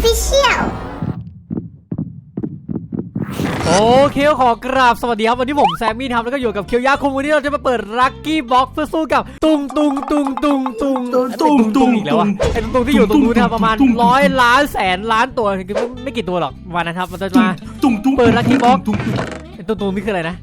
Official โอเคขอกราบสวัสดีครับวันนี้ผมแซมมี่ทำแล้วก็อยู่กับเคียวยาคุงวันนี้เราจะมาเปิดลัคกี้บ็อกเพื่อสู้กับตุงตุงตุงตุงตุงตุงตุงตุงอีกแล้วอะตุงไอ้ตุงตุงที่อยู่ตรงนู้นนะครับประมาณตุงตุงร้อยล้านแสนล้านตัวคือไม่ไม่กี่ตัวหรอกวันนะครับมันจะตุ้งมาตุ้งตุ้งเปิด Lucky Box ตุ้งตุ้งไอ้ตุงตุงนี่คืออะไรนะ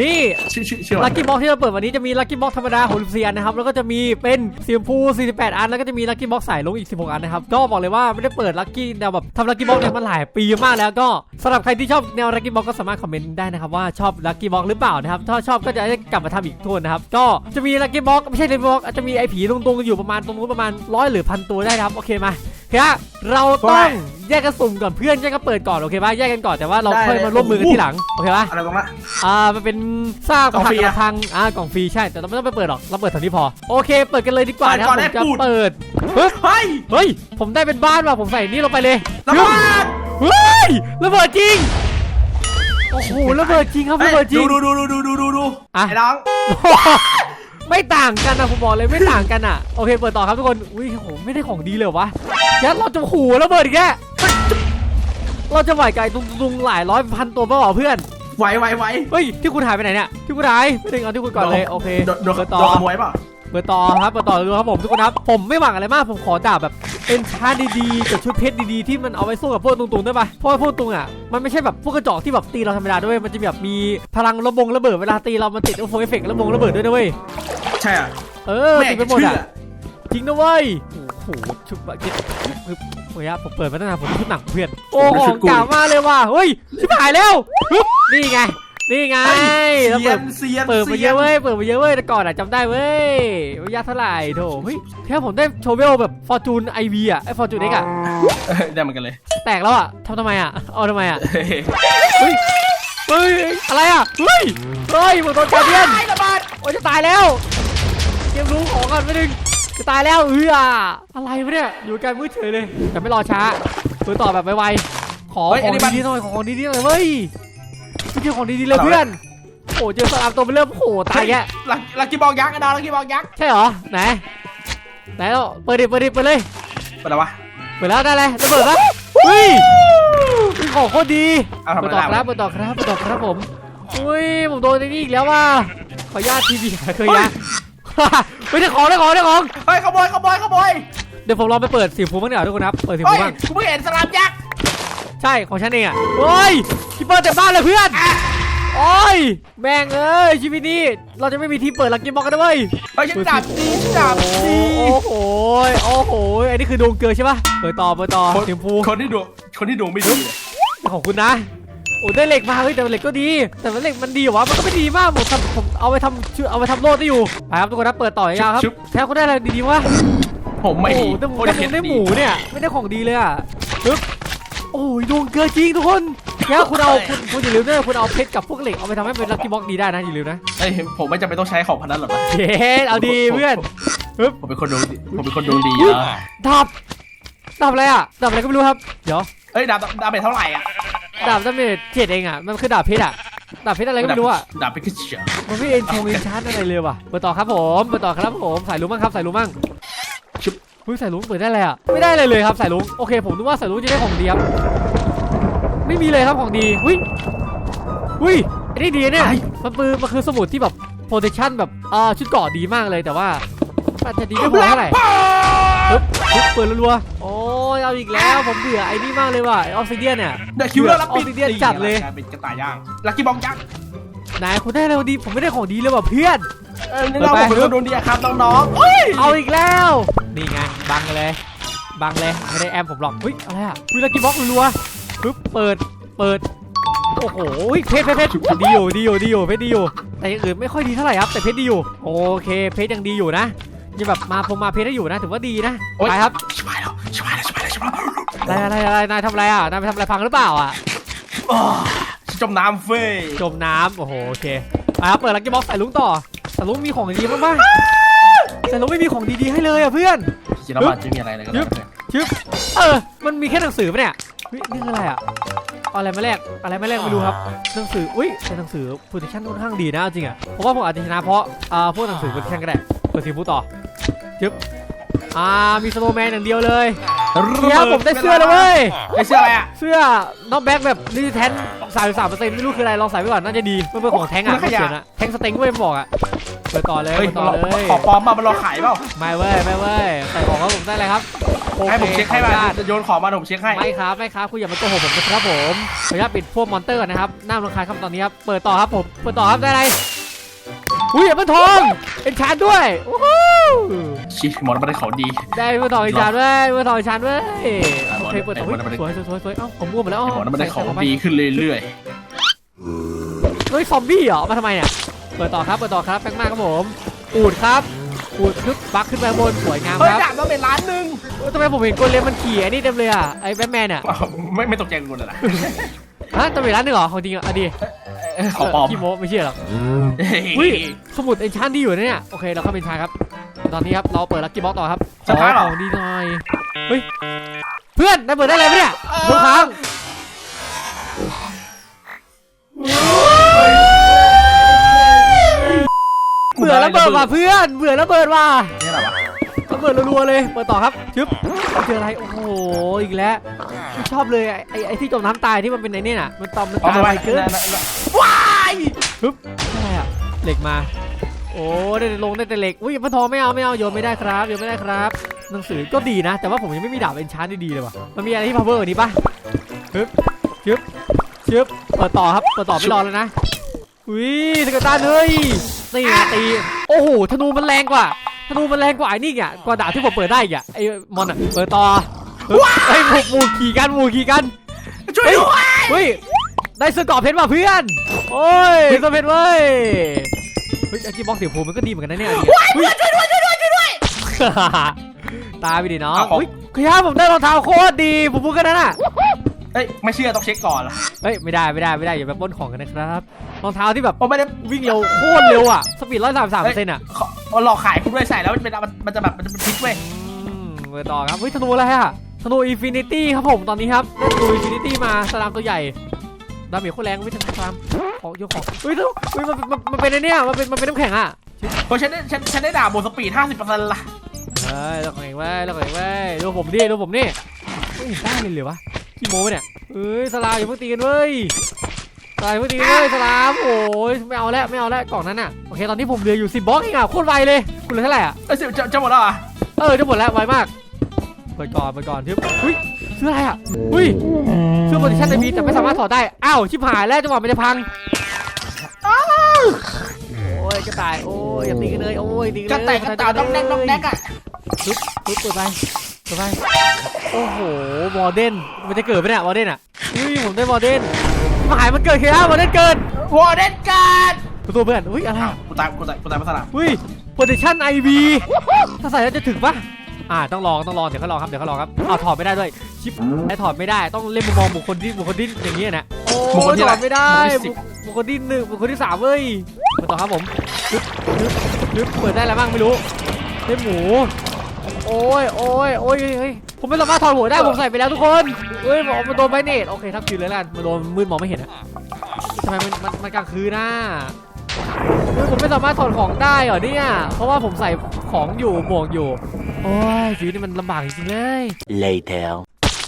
นี่ชื่อชื่อชื่อลัว่าคกี้บ็อกที่เราเปิดวันนี้จะมีลัคกี้บ็อกธรรมดา64อันนะครับแล้วก็จะมีเป็นสีชมพู48 อัน แล้วก็จะมีลัคกี้บ็อกสายลงอีก 16 อันนะครับก็บอกเลยว่าไม่ได้เปิดลัคกี้แนวแบบทำลัคกี้บ็อกเนี่ยมาหลายปีมากแล้วก็สำหรับใครที่ชอบแนวลัคกี้บ็อกก็สามารถคอมเมนต์ได้นะครับว่าชอบลัคกี้บ็อกหรือเปล่านะครับถ้าชอบก็จะได้กลับมาทำอีกทุกคนนะครับก็จะมีลัคกี้บ็อกไม่ใช่ลัคกี้บ็อกอาจจะมีไอ้ผีตรงๆอยู่ประมาณตรงนู้นประมาณร้อยหรือพันตัวได้นะครับโอเคมาโอ เคฮะเราต้องแยกกันสุ่มก่อนเพื่อนแยกกันเปิดก่อนโอเคป่ะแยกกันก่อนแต่ว่าเราค่อยมาร่วมมือกันทีหลังโอเคป่ะอะไรบ้างละอ่ามันเป็นซากกล่องผัฟรีกอะระพังอ่ากล่องฟรีใช่แต่เราไม่ต้องไปเปิดหรอกเราเปิดเท่านี้พอโอเค เปิดกันเลยดีกว่านะครับก่อนผได้มจะพูดเปิดเฮ้ยเฮ้ยเฮ้ยผมได้เป็นบ้านว่ะผมใส่นี่ลงไปเลยระเบิดเฮ้ยระเบิดจริงโอ้โหระเบิดจริงครับระเบิดจริงดูดูดูดูดูดูดูอะไอ้น้อง ไม่ต่างกันนะผมบอกเลยไม่ต่างกันอะโอเคเปิดต่อครับทุกคนอุ้ยโหไม่ได้ของดีเลยเหรอวะยัดเราจะขู่ระเบิดอีกแกเราจะไหวไก่ตุงๆหลายร้อยพันตัวเปล่าเพื่อนไหวไหวไหวเฮ้ยที่คุณหายไปไหนเนี่ยที่คุณหายไม่ถึงเอาที่คุณก่อนเลยโอเคโดนโดนเปิดโดต่อนขโมยเปล่า เปิดต่อครับเปิดต่อดูครับผมทุกคนครับ ผมไม่หวังอะไรมาก ผมขอดาบแบบเป็นชาร์จดีๆกับชุดเพชรดีๆที่มันเอาไว้สู้กับพวกตุงๆได้ปะเพราะว่าพวกตุงอะมันไม่ใช่แบบพวกกระจอกที่แบบตีเราธรรมดาด้วย มันจะแบบมีพลังระบงระเบิดเวลาตีเรามันติดเอฟเฟกต์ระบงระเบิดด้วยนะเว้ยใช่อะเออไม่อติยาดกไปจะหมดเชื่ออะจริงนะเว้ยโอ้โหชุดแบบเก็ตคือโอ้ยผมเปิดมาตั้งนานผมชุดหนังเพื่อนโอ้ของเก่ามากเลยว่ะเฮ้ยชิบหายแล้วฮึบนี่ไง นี่ไงแล้วเซียเปิดนเซียนเปิดมาเยอะเว้ย เปิดมาเยอะเว้ยแต่ก่อนอะจำได้เว้ยว่ายากเท่าไหร่โถเฮ้ยแค่ผมได้โชเวลแบบฟอร์จูนไอวีอะไอฟอร์จูนเอ็กอะเออได้เหมือนกันเลย แตกแล้วอะทำทำไมอะเอาทำไมอะเฮ้ยเฮ้ยอะไรอะเฮ้ยเฮ้ยหมดตัวการเดียนระเบิดโอ้ยจะตายแล้วเกมรู้ของกันไม่ดึงจะตายแล้วเอออะไรวะเนี่ยอยู่กันมืดเฉยเลยแต่ไม่รอช้าเปิดต่อแบบไวๆขอของดีๆหน่อยขอของดีๆหน่อยเว้ยไม่ เจอของดีๆเลยเพื่อน โอ้เจอสลามตัวไปเริ่มโผล่ตายแกลักลักกี้บอลยักษ์ไอ้น้องลักกี้บอลยักษ์ใช่เหรอ ไหน ไหนเราเปิดดิเปิดดิเปิดเลย เป็นอะไรวะ เปิดแล้วได้เลยระเบิดปะเฮ้ยเป็นของโคตรดีเอาทำเปิดอะไรต่อครับเปิดต่อครับเปิดต่อครับผมอุ้ยผมโดนไอ้นี่อีกแล้วว่ะขออนุญาตทีวีเคยยะไม่ได้ของได้ของได้ของ เฮ้ยขโมยขโมยขโมยเดี๋ยวผมลองไปเปิดสีฟูบ้างเดี๋ยวาทุกคนครับ เปิดสีเฮ้ฟูยบ้าง กูเพิ่งเห็นสลามยักษ์ ใช่ของฉันเองอะโอ้ยคิปเปอร์เต็มบ้านเลยเพื่อนโอ้ยแม่งเอ้ยชีวิตนี้เราจะไม่มีที่เปิดลักกี้บ็อกกันนะเว้ยเฮ้ยฉันดาบดีฉันดาบดีโอ้โหโอ้โหอันนี้คือดวงเกลือใช่ปะเปิดต่อเปิดต่อคนสีชมพูคนที่ดวงคนที่ดวงไม่ดีเลยของคุณนะโอ้ได้เหล็กมาเฮ้ยแต่เหล็กก็ดี แต่ว่าเหล็กมันดีเหรอวะมันก็ไม่ดีมากผมทำผมเอาไปทำชื่อเอาไปทำโลดได้อยู่ไปครับทุกคนนะเปิดต่อยาวครับแค่คุณได้อะไรดีๆวะผมไม่โอ้ดีโหแต่ผมโคตรได้เพชรได้ดีหมูเนี่ยไม่ได้ของดีเลยอะปึ๊บ โอ้ยดวงเกลือจริงทุกคนแค่คุณเอาคุณคุณอย่าลืมนะคุณเอาเพชรกับพวกเหล็กเอาไปทำให้เป็นลัคกี้บ็อกดีได้นะอย่าลืมนะเอ้ยผมไม่จำเป็นต้องใช้ของพนันหรอกนะเย้เอาดีเพื่อนผมเป็นคนดวงดีผมเป็นคนดวงดีอุ๊ยอะดับดับอะไรอะดับอะไรก็ไม่รู้ครับเดี๋ยวเอ้ยดาบดาบเป็นเท่าไหร่อะดาบดาเมจเจ็ดเองอะมันคือดาบเพชรอะดาบเพชรอะไรก็ไม่รู้อะดาบเป็นแค่เฉียมันไม่เอ็นชงเอ็นชาร์จอะไรเลยว่ะเปิดต่อครับผมเปิดต่อครับผมสายลุงมั่งครับสายลุงมั่ง ชุบอุ้ยสายลุงเปิดได้อะไรอะไม่ได้อะไรเลยครับสายลุงโอเคผมนึกว่าสายลุงจะได้ของดีครับไม่มีเลยครับของดีหุ้ยหุ้ยไอ้นี่ดีนะเนี่ยมันปืนมันคือสมุดที่แบบ protection แบบเอ่อชุดเกราะดีมากเลยแต่ว่าอาจจะดีไม่พอเท่าไหร่ปึ๊บปึ๊บเปิดรัวๆโอ้ยเอาอีกแล้วผมเบื่อไอ้นี่มากเลยว่ะออฟซิเดียนเนี่ยเดอะคิวเลอร์รับออฟซิเดียนจัดเลยเป็นกระต่ายย่างลักกี้บอลยักษ์ไหนคุณได้อะไรดีผมไม่ได้ของดีเลยว่ะเพื่อน เออนี่เราผมเป็นคนดวงดีอะครับน้องๆเฮ้ยเอาอีกแล้ว นี่ไง บังเลย บังเลย ไม่ได้แอมผมหรอกเฮ้ย อะไรอะวิลากิบล็อกรัวๆปึ๊บ เปิด เปิด โอ้โหเพชรเพชรเพชรดีอยู่ ดีอยู่ ดีอยู่ เพชรดีอยู่ แต่อย่างอื่นไม่ค่อยดีเท่าไหร่ครับ แต่เพชรดีอยู่ โอเค เพชรยังดีอยู่นะยังแบบมาพงมาเพชรได้อยู่นะ ถือว่าดีนะโอ๊ยไปครับชิบหายแล้วชิบหายแล้วชิบหายแล้วชิบหายแล้วอะไรอะไรอะไรนายทำอะไรอะ นายไปทำอะไรพังหรือเปล่าอะอ้าวจมน้ำเฟ้ยจมน้ำโอ้โห โอเคไปครับเปิดลักกี้บ็อกใส่ลุงต่อ ใส่ลุงมีของดีบ้างปะใส่ลุงไม่มีของดีๆให้เลยอะเพื่อนจิรบัตจะมีอะไรเลยก็ได้ชึบเออ มันมีแค่หนังสือปะเนี่ยเฮ้ยนี่คืออะไรอะเอาอะไรมาแลกอะไรมาแลกไม่รู้ครับ หนังสือ อุ้ยแต่หนังสือ position ค่อนข้างดีนะเอาจริงอะเพราะว่าผมอาจจะชนะเพราะอ่าพวกหนังสือ position ก็ได้เปิดทีมพูต่อชึบอ่า มีสโนว์แมนอย่างเดียวเลยเอเฮียผมได้เสื้อแล้วเว้ยได้เสื้ออะไรอะเสื้อน้องแบ็คแบบรีแทนสามสามเปอร์เซ็นต์ไม่รู้คืออะไรลองใส่ไว้ก่อนน่าจะดี มันเป็นของแทงอะไม่เขียนอะแทงสเต็งเว้ยมันบอกอะ เปิดต่อเลยเฮ้ยเปิดต่อเลยขอปลอมมามันรอขายเปล่าไม่เว้ยไม่เว้ยใส่ของครับผมได้เลยครับโอให้ผมเช็คให้ขอมาอนุญาตจะโยนของมาผมเช็คให้ไม่ครับไม่ครับคุณอย่ามาโกหกผมนะครับผมขออนุญาตปิดพวกมอนเตอร์ก่อนนะครับน่ารำคาญครับตอนนี้ครับเปิดต่อครับผมเปิดต่อครับได้อะไรอุ้ยอย่าเพิ่งทองเอ็นชานด้วยโอ้โหชิหมดมันได้ของดี ได้เพิ่งทองเอ็นชานเว้ยเพิ่งทองเอ็นชานเว้ยโอเคหมดเปิดต่อหมดหมดสวยสวยสวยสวยเอ้าผมมั่วหมดแล้วไอ้หมดนั้นมันได้ของดีขึ้นเรื่อยเฮ้ยซอมบี้เหรอมาทำไมเนี่ย เปิดต่อครับเปิดต่อครับแป้งมากครับผมอูดครับอูดคึบบักขึ้นไปข้างบนสวยงามๆเฮ้ยครับดาบมาเป็นล้านหนึ่งเอ้ยทำไมผมเห็นโกเลมมันขี่อันนี้เต็มเลยอะไอ้แบทแมนอะอ้าวไม่ไม่ตกใจกูเลยนะฮะจะมีร้านหนึงเหรอของจริงอะอะดีของปลอมขี้โม้ไม่เชื่อหรอกอุ้ยสมุดเอนชานดีอยู่นะเนี่ยโอเคเราเข้าเป็นชานครับ ตอนนี้ครับเราเปิดลักกี้บ็อกต่อครับจะท้าเหรอของดีหน่อยเฮ้ยเพื่อนได้เปิดได้เลยไหมเนี่ยทุกครั้ง เบื่อระเบิดว่ะเพื่อนเบื่อระเบิดว่ะนี่แหละวะระเบิดรัวๆเลยเปิดต่อครับชึบเจออะไรโอ้โหอีกแล้วไม่ชอบเลยไอ้ไอ้ไอ้ที่จมน้ำตายที่มันเป็นไอ้นี่น่ะมันตอมมันเอาตายไปไปไปเกินว้ายอะไรอะเหล็กมา โอ้ได้แต่ลงได้แต่เหล็กอุ้ยพันทองไม่เอาไม่เอาโยนไม่ได้ครับโยนไม่ได้ครับ หนังสือก็ดีนะ แต่ว่าผมยังไม่มีดาบเอนชานดีๆเลยว่ะมันมีอะไรที่ power กว่านี้ปะชึบชึบชึบเปิดต่อครับเปิดต่อไม่รอแล้วนะอุ้ยสกัดตานเฮ้ย นี่ไงตีโอ้โหธนูมันแรงกว่าธนูมันแรงกว่าไอ้นี่อะกว่าดาบที่ผมเปิดได้อีกอะไอ้มอนอะเปิดต่อเฮ้ยหมูหมูขี่กันหมูขี่กันช่วยด้วยเฮ้ยได้เสื้อกรอบเพชรว่ะเพื่อนโอ้ยเสื้อเพชรเว้ยเฮ้ยอาชีพบล็อกเสียงภูมิมันก็ดีเหมือนกันนะเนี่ยว้ายช่วยด้วยช่วยด้วยช่วยด้วยตายไปดิน้องเฮ้ยคือฮะผมได้รองเท้าโคตรดีผมพูดแค่นั้นอะเฮ้ยไม่เชื่อต้องเช็คก่อนล่ะเฮ้ยไม่ได้ไม่ได้ไม่ได้อย่าไปปล้นของกันนะครับ รองเท้าที่แบบ ผมไม่ได้วิ่งเร็วโคตรเร็วอะ สปีดร้อยสามสามเซนอะขอมันหลอกขายคุณด้วยใส่แล้วมันเป็นมันมันจะแบบมันจะเป็นพิษเว้ยอืมไปต่อครับเฮ้ยธนูอะไรอะธนูอินฟินิตี้ครับผมตอนนี้ครับได้ธนูอินฟินิตี้มาสลามตัวใหญ่ดาเมจโคตรแรงวิทยาสลามของโยกของเฮ้ยธนูเฮ้ยมันมันมันเป็นไอ้เนี่ยมันเป็นมันเป็นน้ำแข็งอะเพราะฉันได้ฉันฉันได้ดาบบนสปีด50%ละเฮ้ยเราของเองเว้ยเราของเองเว้ยดูผมดิดูผมนี่เฮ้ยได้เลยเหรอวะขี้โม้ปะเนี่ยเอ้ยสลามอย่าเพิ่งตีกันเว้ย สลามอย่าเพิ่งตีกันเว้ยสลามโอ้ยไม่เอาแล้วไม่เอาแล้วกล่องนั้นอะโอเคตอนนี้ผมเหลืออยู่สิบบล็อกเองอะโคตรไวเลยคุณเหลือเท่าไหร่อะเอ้ยจะจะจะหมดแล้วเหรอะเออจะหมดแล้วไวมากไปก่อนไปก่อนที่อุ้ยเสื้ออะไรอะอุ้ยเสื้อโปรดิชั่นในมีแต่ไม่สามารถถอดได้อ้าวชิบหายแล้วจังหวะมันจะพังโอ้ยกระต่ายโอ้ยอย่าตีกันเลยโอ้ยตีกันกระเลยแตกกระตาต้องแดกต้องแดกอะปึ๊บปึ๊บเปิดไปเปิดไปโอ้โหวอร์เดนมันจะเกิดไหมเนี่ยวอร์เดนอะอุ้ยผมได้วอร์เดนมา หายมันเกิดแค่วอร์เดนเกิดวอร์เดนการ์ดตัวเพื่อนอุ้ยอะไรอ้าวกูตายกูตายกูตายมาสลับอุ้ยโปรดิชั่นไอวีถ้าใส่แล้วจะถึงปะอ่าต้องลองต้องลองเดี๋ยวเขาลองครับเดี๋ยวเขาลองครับอ้าวถอดไม่ได้ด้วยชิปไอถอดไม่ได้ต้องเล่นมุมมองบุคคลที่บุคคลที่อย่างนี้ยนะโอ้บุคคลที่ถอะไรอดไม่ได้บุคคลที่สิบบุคคลที่หนึ่งบุคคลที่สามเว้ยมาต่อครับผมปึ๊บปึ๊บปึ๊บเปิดได้แล้วบ้างไม่รู้ได้หมู โอ้ยโอ้ยโอ้ยเฮ้ยผมไม่สามารถถอดหัวได้ผมใส่ไปแล้วทุกคนเฮ้ยบอกมันโดนไบเนตโอเคทับคืนเลยละกันมันโดนมืดมองไม่เห็นอะทำไมมันมันมันกลางคืนน่ะเฮ้ยผมไม่สามารถถอดของได้เหรอเนี่ยเพราะว่าผมใส่ของอยู่หมวกอยู่โอ้ยชีวิตนี่มันลำบากจริงๆเลย Later.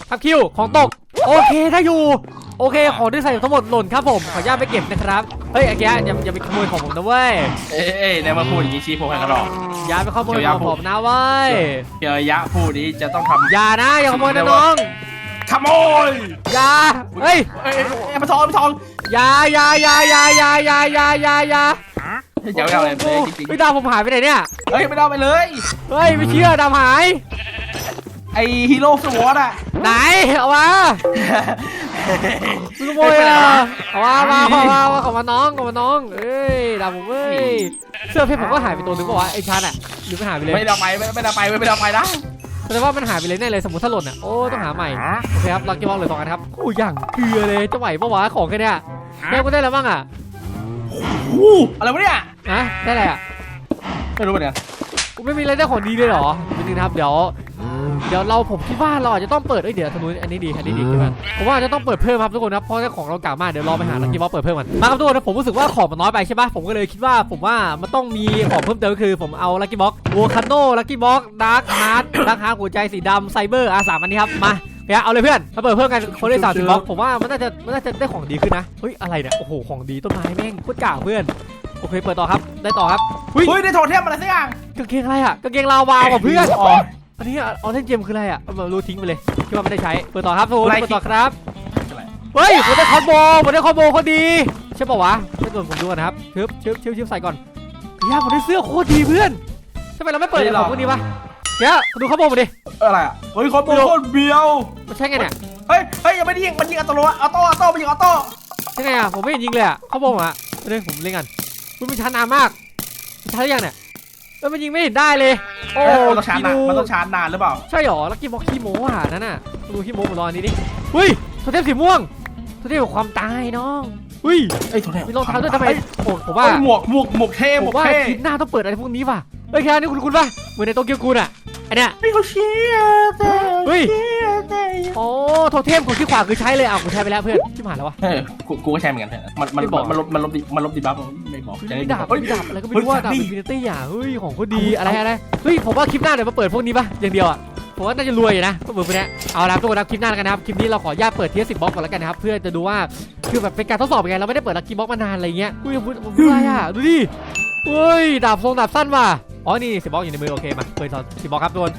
ทับคิวของตก โอเคถ้าอยู่ โอเคของที่ใส่ทั้งหมดหล่นครับผม ขออนุญาตไปเก็บนะครับเฮ้ยไอ้แกอย่าอย่าไปขโมยของผมนะเว้ยเอ้ยเอ้ยในมาพูดอย่างนี้ชี้ผมให้กระดอก อย่าไปขโมยของผมนะเว้ยเดี๋ยวยะพูดนี้จะต้องทำอย่านะอย่าขโมยนะน้องขโมยอย่าเฮ้ยเอ้ยเอ้ยเอ้ยมาทองมาทองอยาอยาอยาอยาอยาอยาอยาอยาอยาเดี๋ยวเอาเลยเลยจริงพี่ดาวผมหายไปไหนเนี่ยๆเฮ้ยไม่ได้เอาไปเลย เฮ้ยไม่เชื่อดาวหาย ไอฮีโร่สวอตอะไหนเอามาซื้อขโมยอะเอามามาเอามาเอามาของมาน้องของมาน้องเอ้ยดาวผมเอ้ยเสื้อเพชรผมก็หายไปตัวนึงปะวะไอ้ชันอะหรือมันหายไปเลยไม่ได้เอาไปไม่ไม่ได้เอาไปไม่ได้เอาไปนะแสดงว่ามันหายไปเลยแน่เลยสมมติถ้าหล่นอะโอ้ต้องหาใหม่โอเคครับลักกี้บอลเลยสองอันครับอู้อย่างเกลือเลยจะไหวปะวะของแค่เนี้ยแม่ก็ได้แล้วบ้างอะอู้อะไรวะเนี่ยอะได้อะไรอะไม่รู้เหมือนกันกูไม่มีอะไรได้ของดีเลยเหรอนิดนึงนะครับเดี๋ยว เดี๋ยวเราผมคิดว่าเราอาจจะต้องเปิดเอ้ยเดี๋ยวทางนู้นอันนี้ดีอันนี้ดีขึ้นมาผมว่าจะต้องเปิดเพิ่มครับทุกคนครับเพราะว่าของเราเก่ามากเดี๋ยวรอไปหาลักกี้บ็อกเปิดเพิ่มกันมาครับทุกคนนะผมรู้สึกว่าของมันน้อยไปใช่ปะผมก็เลยคิดว่าผมว่ามันต้องมีของเพิ่มเติมก็คือผมเอาลักกี้บ็อกโวคาโนลักกี้บ็อกดาร์คฮาร์ดดาร์คฮาร์ดหัวใจสีดำไซเบอร์อาสามอันนี้ครับมาเนี่ยเอาเลยเพื่อนมาเปิดเพิ่มกันคนได้สามสิบบล็อกผมว่ามันน่าจะมันน่าจะได้ของดีขึ้นนะเฮ้ยอะไรเนี่ยโอ้โหของดีต้นไม้แม่งโคตรเก่าเพื่อนโอเคเปิดต่อครับได้ต่อครับเฮ้ยเฮ้ยได้โทรเทมอะไรสักอย่างกางเกงอะไรอะกางเกงลาวาว่ะเพื่อนอ๋อ อันนี้ออเทนเจมคืออะไรอะเอามารู้ทิ้งไปเลยคิดว่าไม่ได้ใช้เปิดต่อครับโทไลนค์เปิดต่อครับอะไรเฮ้ยผมได้คอมโบผมได้คอมโบเขาดีใช่ป่าวะไม่โดนผมดูก่อนนะครับชึบชึบชึบชึบใส่ก่อนเฮียผมได้เสื้อโคตรดีเพื่อนทำไมเราไม่เปิดของพวกนี้วะเฮียดูคอมโบมาดิเอออะไรอะเฮ้ยคอมโบโคตรเบียวมันใช่ไงเนี่ยเฮ้ยเฮ้ยยังไม่ได้ยิงมันยิงอัตโนมัติออโต้ออโต้มันยิงออโต้ใช่ไงอะผมไม่เห็นยิงเลยอะคอมโบอะเดี๋ยวผมเล่นกันคุณมันช้านานมากมันช้าหรือยังเนี่ย เออมันยิงไม่เห็นได้เลย โอ้เออมันต้องชาร์จคินานนูมันต้องชาร์จนานหรือเปล่า ใช่หรอลักกี้บ็อกขี้โม้อะนั่นน่ะดูขี้โม้ผมรออันนี้ดิเฮ้ยโทเทมสีม่วงโทเทมของความตายน้องเฮ้ยเอ้ยโทรเทมมีรองเท้าด้วยทำไมโอ้ผมว่าว่าหมวกหมวกหมวกเท่หผมมวกว่าเท่ คลิปหน้าต้องเปิดอะไรพวกนี้ว่ะเฮ้ยแค่นี้คุณคุณป่ะเหมือนในโตเกียวกูน่ะ อันเนี้ยไม่เขาเชียร์แต่เฮ้ยเชียร์แต่โอ้โทเทมของที่ขวาคือใช้เลยอ้าวกูใช้ไปแล้วเพื่อนที่ผ่านแล้ววะ เออกูกูก็ใช่เหมือนกันมันมันไม่บอก มันลบมันลบดิมันลบดีบัฟไม่บอกมีดาบเฮ้ยมีดาบอะไรก็ไม่เฮ้ยรู้ว่าดาดาบบดิอินฟินิตี้อะเฮ้ยของเขาดีอะไรอะไรเฮ้ยผมว่าคลิปหน้าเดี๋ยวมาเปิดพวกนี้ป่ะอย่างเดียวอะผมว่าน่าจะรวยอยู่นะพวกมือพวกเนี้ยเอาละทุกคนครับคลิปหน้าแล้วกันนะครับคลิปนี้เราขออนุญาตเปิดเทียสิบบล็อกก่อนแล้วกันนะครับเพื่อจะดูว่าคือแบบเป็นการทดสอบยังไงเราไม่ได้เปิดลักกี้บ็อกมานานอะไรเงี้ยอุ้ยผมผมอะไรอะดูดิเฮ้ยดาบทรงดาบสั้นว่ะ อ๋อนี่สิบบล็อกอยู่ในมือโอเคมาเปิดสิบบล็อกครับทุกคน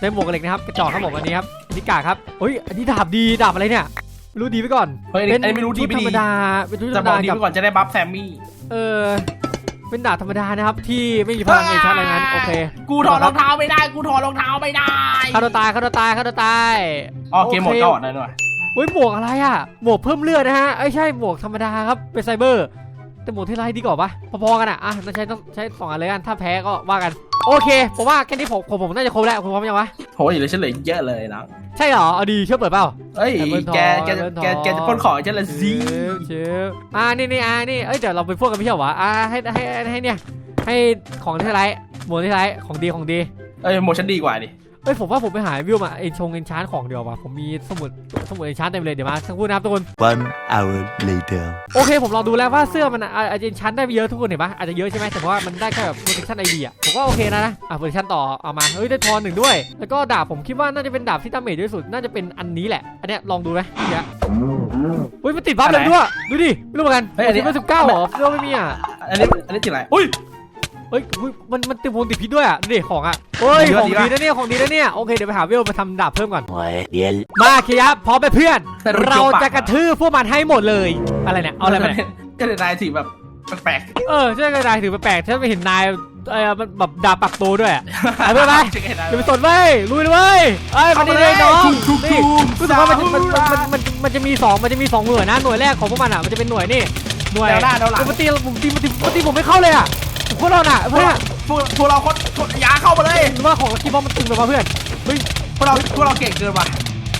ได้หมวกเหล็กนะครับกระจอกครับผมอันนี้ครับอันนี้กากครับเฮ้ยอันนี้ดาบดีดาบอะไรเนี่ยไม่รู้ดีไปก่อนเฮ้ยอันนี้อันนี้ไม่รู้ดีชุไม่ธรดี รมดาเป็นชุดธรจะรมบอกดาดีกับไว้ก่อนจะได้บัฟแซมมี่ เออเป็นดาบธรรมดานะครับที่ไม่มีพลังเอชาร์อะไรงั้นโอเคกูถอดรองเท้าไม่ได้ กูถอดรองเท้าไม่ได้ฆ่าตัวตายฆ่าตัวตายฆ่าตัวตาย อ๋อเกมหมดโอเคก็อดได้ด้วยเฮ้ยหมวกอะไรอะหมวกเพิ่มเลือดนะฮะไอ้ยใช่หมวกธรรมดาครับเป็นไซเบอร์ แต่หมวกที่ไรดีกว่าปะพอๆกันอะอะต้องใช้ต้องใช้สองอันเลยกันถ้าแพ้ก็ว่ากันโอเคผมว่าแค่นี้ผมผมผมน่าจะครบแล้วคุณพร้อมยังวะโหเหลือฉันเหลือเยอะเลยนะใช่เหรอเอาดีเชื่อเปิดเปล่าเอ้ยแอปเปิลทองแกแกแอปเปิลทองแกแกจะปล้นของฉันละสิเชิบเชิบอ่านี่นี่อ่านี่เอ้ยเดี๋ยวเราไปพวกกันไม่ใช่เหรอวะอ่าให้ให้ให้เนี่ยให้ของที่ไรหมวกที่ไรของดีของดีเอ้ยโมฉันดีกว่าดิ เอ้ยผมว่าผมไปหาวิวมาเอ็นชงเอ็นชานของเดียวว่ะผมมีสมุดสมุดเอ็นชานเต็มเลยเดี๋ยวมาสักครู่นะครับทุกคน One hour later. โอเคผมลองดูแล้วว่าเสื้อมันอะอาจจะเอ็นชานได้ไม่เยอะทุกคนเห็นปะอาจจะเยอะใช่ไหมแต่ว่ามันได้แค่แบบโปรเทคชั่นไอเดียผมว่าโอเคนะนะอะโปรเทคชั่นต่อเอามาเฮ้ยได้ทอนหนึ่งด้วย แล้วก็ดาบผมคิดว่าน่าจะเป็นดาบที่ดาเมจเยอะที่สุดน่าจะเป็นอันนี้แหละ อันเนี้ยลองดูไหมเนี่ยเฮ้ยมันติดบัฟเลยด้วยดูดิไม่รู้เหมือนกันเฮ้ยอันนี้ สิบสิบเก้าเหรอเสื้อไม่มีอะอันนี้อันนี้ติดอะไรอุ้ย เฮ้ยเฮ้ยมันมันติดพงติดพิษด้วยอะดูดิของอะเฮ้ยดีขวะองดีดีวะ นะเนี่ยของดีนะเนี่ยโอเคเดี๋ยวไปหาเวลมาทำดาบเพิ่มก่อน Well, มาเคยับพร้อมไปเพื่อน แต่ดูเราเจียวปากจะกระทืบพวกมันให้หมดเลยอะไรเนี่ยเอาอะไรมาเนี่ยก็เลยนายถือแบบแปลกเออใช่กระดาษถือแปลกๆฉันไม่เห็นนายเออมันแบบดาบปักโตด้วยอะๆเอาไปไป เช็คให้นายอย่าไปสนเว้ยลุยเลยเว้ยเอ้ยมันนี่เลยน้องถูกนี่ถูกรู้สึกว่ามันจะมันมันมันมันมันจะมีสองมันจะมีสองหน่วยนะหน่วยแรกของพวกมันอะมันจะเป็นหน่วยนี่หน่วยแนวหน้าแนวหลังผมตีผมตีผมตีผมตีผมไม่เข้าเลยอะ ผมโคตรเราหน่ะพเพื่วกอนเราพวกพวกเราคนคนยาเข้ามาเลยหรือว่าของลักกี้บอมมันตึงไปป่ะเพื่อนพวกเราพวกเราเก่งเกินว่ะ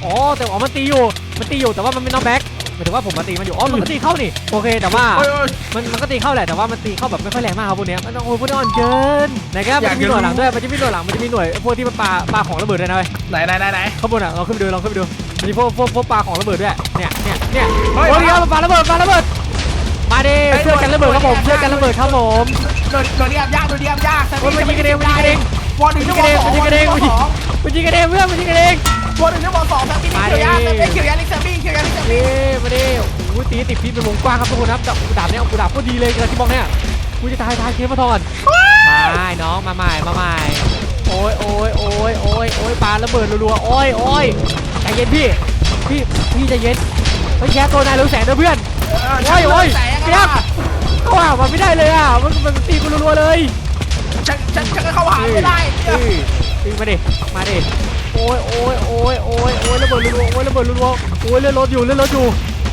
อ๋อแต่อ๋อมันตีอยู่มันตีอยู่แต่ว่ามันไม่น้องแบ็คหมายถึงว่าผมมาตีมันอยู่อ๋อมันก็ตีเข้านี่โอเคแต่ว่า โอ้ยโอ้ย มันมันก็ตีเข้าแหละแต่ว่ามันตีเข้าแบบไม่ค่อยแรงมากครับพวกเนี้ยมันต้องโอ้ยพวกนี้อ่อนเกินนะครับอมันยากจะมีหน่วยหลังจะรู้ด้วยมันจะมีหน่วยหลังมันจะมีหน่วยพวกที่มันปาปาของระเบิดด้วยนะเว้ยไหนไหนไหนไหน ข้างบนอะเราขึ้นไปดูเราขึ้นไปดูมันมีพวกพวกพวกปาของระเบิดด้วยเนี่ยเนี่ยเนี่ยเฮ้ยโอ้ยเดี๋ยวมันปาระเบิดปาระเบิดมาดิเฮ้ยเชื่อกันระเบิดครับผมหน่วยเชื่อกันระเบิดครับผม โดนโดนเดียบยากโดนเดียบยากโอ้ยมันยิงกันเองมันยิงกันเองวอร์หนึ่งที่วอร์สองมันยิงกันเองมันยิงกันเองมันยิงกันเองเพื่อนมันยิงกันเอง วอร์หนึ่งที่วอร์สองแซมบี้เขียวยาแซมบี้เขียวยาลิกแซมบี้เขียวยาลิกแซมเอ้บี้มาดิโอ้ยตีติดพิษเป็นวงกว้างครับทุกคนครับดาบดาบเนี่ยกูดาบก็ดีเลยกระที่มองเนี่ยกูจะตายตายเคมาทอนมาน้องมาใหม่มาใหม่โอ้ยโอ้ยโอ้ยโอ้ยโอ้ยปาระเบิดรัวๆโอ้ยโอ้ยใจเย็นพี่พี่พี่ใจเย็นเฮ้ยแย่ตัวนายรู้แสงด้วยเพื่อนโอ้ยโอ้ยแสงเปียอะก เข้าหามันไม่ได้เลยอะ มันมันตีกูรัวๆเลยฉันฉันฉันก็เข้าหาไม่ได้เอ้ยเอ้ยมาดิ มาดิ โอ้ยโอ้ยโอ้ยโอ้ยโอ้ยระเบิดรัวๆโอ้ยระเบิดรัวๆโอ้ยเลื่อนรถอยู่เลื่อนรถอยู่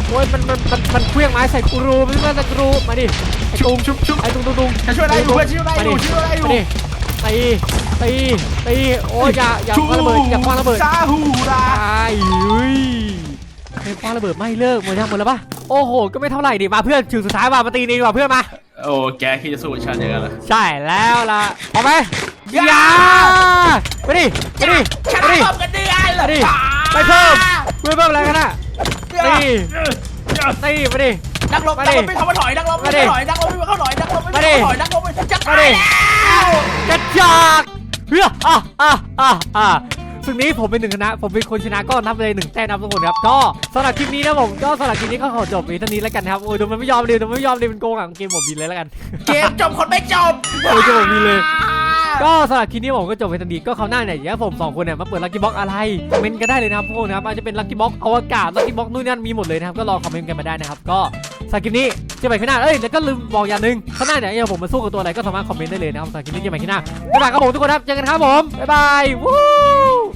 โอ้ยมันมันมันมันเคลื่องไม้ใส่กูรูไม่ใช่ใส่กูรูมาดิ ไอ้ชุตุบงชุบชุบไอ้ตุงตุงตุงฉันช่วยได้อยู่เพื่อนช่วยได้อยู่ช่วยได้อยู่มาดิตีตีตีโอ้ยอย่าอย่าคว้างระเบิดอย่าคว้างระเบิดซาฮูราตายอุ้ยไอ้คว้างระเบิดไม่เลิกหมดยังหมดแล้วปะ โอ้โห ก็ไม่เท่าไหร่ดิมาเพื่อนถึงสุดท้ายมามาตีนี่ดีกว่าเพื่อนมา โอ้แกคิดจะสู้ฉันอย่างนั้นเหรอใช่แล้วล่ะพร้อมไหมอย่าไปดิไปดิชไปนะดิตบกันดีไอ้เหรอไปดิ ไปเพิ่มเพิ่มเพิ่มอะไรกันน่ะนี่ตีไปดิ นักลบมานัดิกลบไม่ทำมาถอยนักลบไม่มาดิถอยนักลบไม่เข้าถอยนักลบไม่มาดิเข้าถอยนักลบไม่จะมาตายดิ แล้วกระจอกเฮ้ยอะอะอะอะ ซึ่งนี้ผมเป็นหนึ่งคณะผมเป็นคนชนะก็นับเลยหนึ่งแต้มนับทุกคนครับก็สำหรับคลิปนี้นะผมก็สำหรับคลิปนี้ก็ขอจบไว้เท่านี้แล้วกันนะครับโอ้ยดูมันไม่ยอมเลยดูมันไม่ยอมเลยมันโกงอะเกมผมบินเลยแล้วกันเกมจบคนไม่จบโอ้ยจะบอกมีเลย ก็สำหรับคลิปนี้ผมก็จบไปทันทีก็เขาวหน้าเนี่ยอยากให้ผมสองคนเนี่ยมาเปิดลัคกี้บ็อกอะไรคอมเมนต์กันได้เลยนะครับพวกนะครับอาจจะเป็นลัคกี้บ็อกอวกาศลัคกี้บ็อกนู่นนั่นมีหมดเลยนะครับก็ลองคอมเมนต์กันมาได้นะครับก็สำหรับคลิปนี้เจอกันใหม่ข้างหน้าเอ้ยแล้วก็ลืมบอกอย่างหนึ่งข้างหน้าเนี่ยอยากผมมาสู้กับตัวอะไรก็สามารถคอมเมนต์ได้เลยนะครับสำหรับคลิปนี้เจอกันใหม่ข้างหน้าบ๊ายบายครับผมทุกคนครับเจอกันครับผมบ๊ายบายวู้